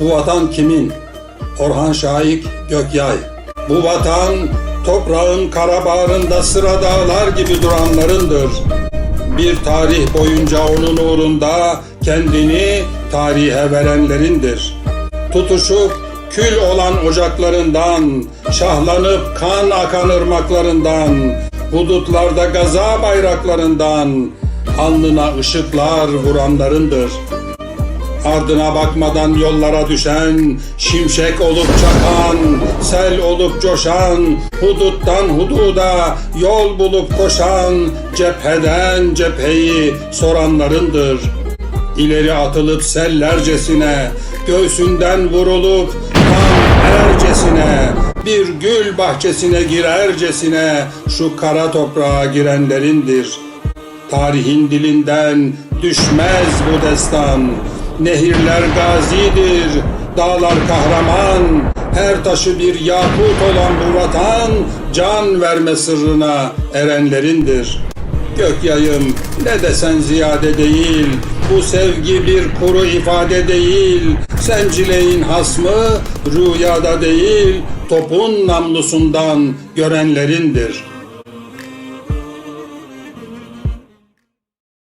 Bu vatan kimin? Orhan Şahik Gökyay. Bu vatan toprağın kara bağrında sıra dağlar gibi duranlarındır. Bir tarih boyunca onun uğrunda kendini tarihe verenlerindir. Tutuşup kül olan ocaklarından, şahlanıp kan akan ırmaklarından, hudutlarda gaza bayraklarından, alnına ışıklar vuranlarındır. Ardına bakmadan yollara düşen, şimşek olup çakan, sel olup coşan, huduttan hududa yol bulup koşan, cepheden cepheyi soranlarındır. İleri atılıp sellercesine, göğsünden vurulup kan ercesine, bir gül bahçesine girercesine şu kara toprağa girenlerindir. Tarihin dilinden düşmez bu destan. Nehirler gazidir, dağlar kahraman. Her taşı bir yakut olan bu vatan, can verme sırrına erenlerindir. Gökyayım ne desen ziyade değil, bu sevgi bir kuru ifade değil. Sencileyin hasmı rüyada değil, topun namlusundan görenlerindir.''